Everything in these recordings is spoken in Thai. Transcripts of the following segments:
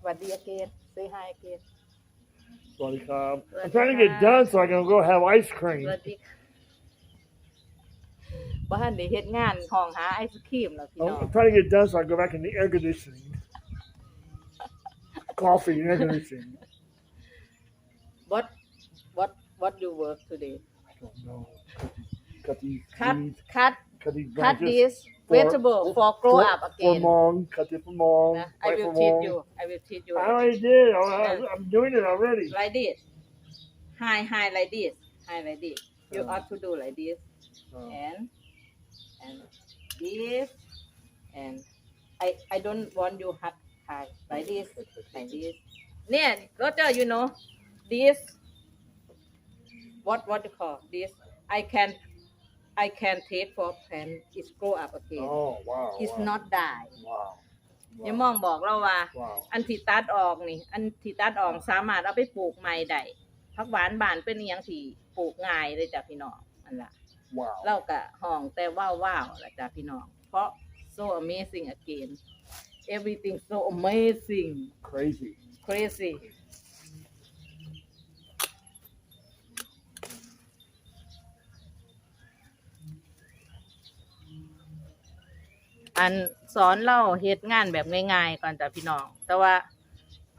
สวัสดี again say hi again Sorry, Cobb. Bloody I'm trying to get done so I can go have ice ส cream. วัสดีบ้านได้เฮ็ดงานห้องหาไอศครีมแล้วพี่น้อง I'm trying to get done so I can go back in the air conditioning. Coffee and air conditioning. what what what you work today I don't know. Cut these cut trees, cut cut these cut branches. this for, vegetable for grow for, up for again. Hmong, Khatib Hmong, Nah, I will teach you. I will teach you. I already did. I, Yeah. I'm doing it already. like this. High, high like this. High like this. You Uh. ought to do like this. Uh, And and this and I I don't want you high high like this like this. Yeah, Roger, you know this. What what you call this? I can I can take for plant it grow up again oh, wow. it's wow. not die Wow. อยังมองบอกเราว่า Wow. อันที่ตัดออกนี่ อันที่ตัดออกสามารถเอาไปปลูกใหม่ได้ผักหวานบานเป็นอหยังที่ปลูกง่ายเลยจ้ะพี่น้องอันละ Wow. เรากะห้องแต่ว้าวว้าวๆละจ้ะพี่น้อง เพราะ so amazing again everything so amazing Crazy. crazy อันสอนเล่าเฮ็ดงานแบบง่ายๆก่อนจ้ะพี่น้อง แต่ว่า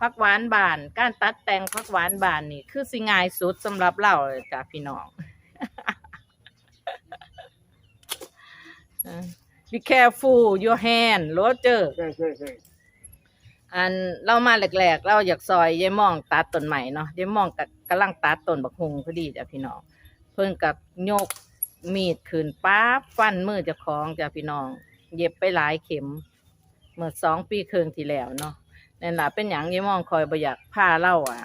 พักหวานบาน การตัดแต่งพักหวานบานนี่ คือสิง่ายสุดสำหรับเราจ้ะพี่น้อง Be careful your hand Roger Thanks, thanks, thanks. อันเรามาแรกๆ เราอยากซอยยายมองตัดต้นใหม่เนาะยายมองกับกำลังตัดต้นบักฮุงพอดีจ้ะพี่น้อง เพิ่นกับโยกมีดขึ้นป๊าบฟันมือจะคล้องจ้ะพี่น้อง เย็บไปหลายเข็มเมื่อสองปีครึ่งที่แล้วเนาะนั่นล่ะเป็นหยังยายมองคอยบ่อยากพาเล่าอะ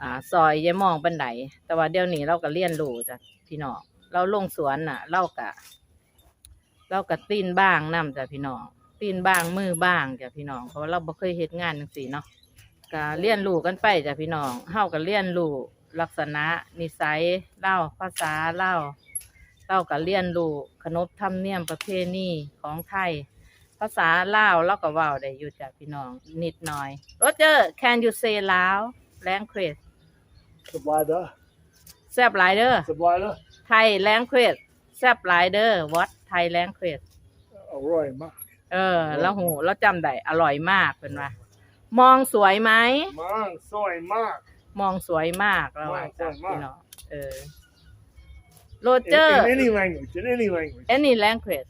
อ่าซอยยายมองบันไดแต่ว่าเดี๋ยวนี้เราก็เรียนรูจ้ะพี่น้องเราลงสวนน่ะเรากะเรากะตีนบ้างนํจ้ะพี่น้องตีนบ้างมือบ้างจ้ะพี่น้องเพราะว่าเราบ่เคยเฮ็ดงานจังซี่เนาะก็เรียนรูกันไปจ้ะพี่น้องเฮาก็เรียนรูลักษณะนิสัยเล่าภาษาเล่า เราก็เรียนรู้ขนบธรรมเนียมประเพณีของไทย ภาษาลาวเราก็เว้าได้อยู่จ้ะพี่น้องนิดหน่อย Roger can you say ลาว language Sublida. แซ่บหลายเด้อ Sublida. ไทย language แซ่บหลายเด้อ what Thai language Oh, Roy, Mark. เออ แล้วหูเราจำได้อร่อยมากเป็นว่ามองสวยไหม Mong, soy, Mark. มองสวยมากแล้วว่ามองสจ้ะวยมากพี่น้องเออ โร In, เจอร์ in any language, in any language. any language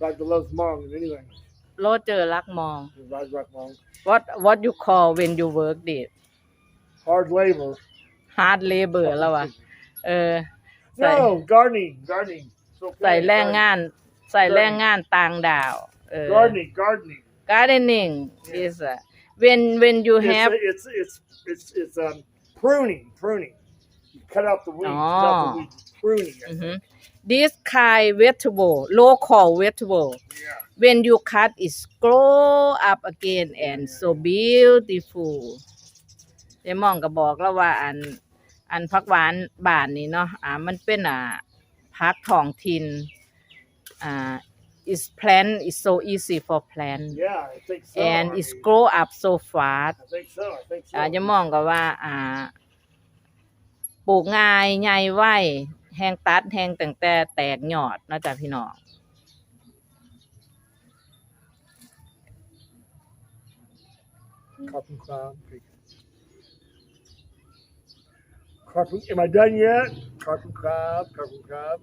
Dr. loves Mong in any language. โรเจอร์รักมอง Raj Rock Mong. what what you call when you work this Hard labor. hard labor แล้วว่ะเออ ใส่ No, gardening, gardening. It's okay, ใส่แรงงาน ใส่แรงงานต่างดาว เออ Gardening, gardening. gardening is a when when you It's, have it's, it's, it's, it's, um, pruning, pruning. You cut out the weeds, cut out Oh. the weeds. Pruning. I Mhm. think. this kind vegetable local vegetable Yeah. when you cut it grow up again and so beautiful เดี๋ยวมองก็บอกแล้วว่าอันอันผักหวานบ้านนี่เนาะอ่ามันเป็นอ่าผักท้องถิ่นอ่า is plant is so easy for plant Yeah, I think so. and I it's mean, grow up so fast I think so. I think so. อ่าจะมองก็ว่าอ่า ปลูกง่ายใหญ่ไวแห้งตัดแห้งตั้งแต่แตกหยอดนะจ๊ะพี่น้องขอบคุณครับขอบคุณ am I done yet ขอบคุณครับ ขอบคุณครับ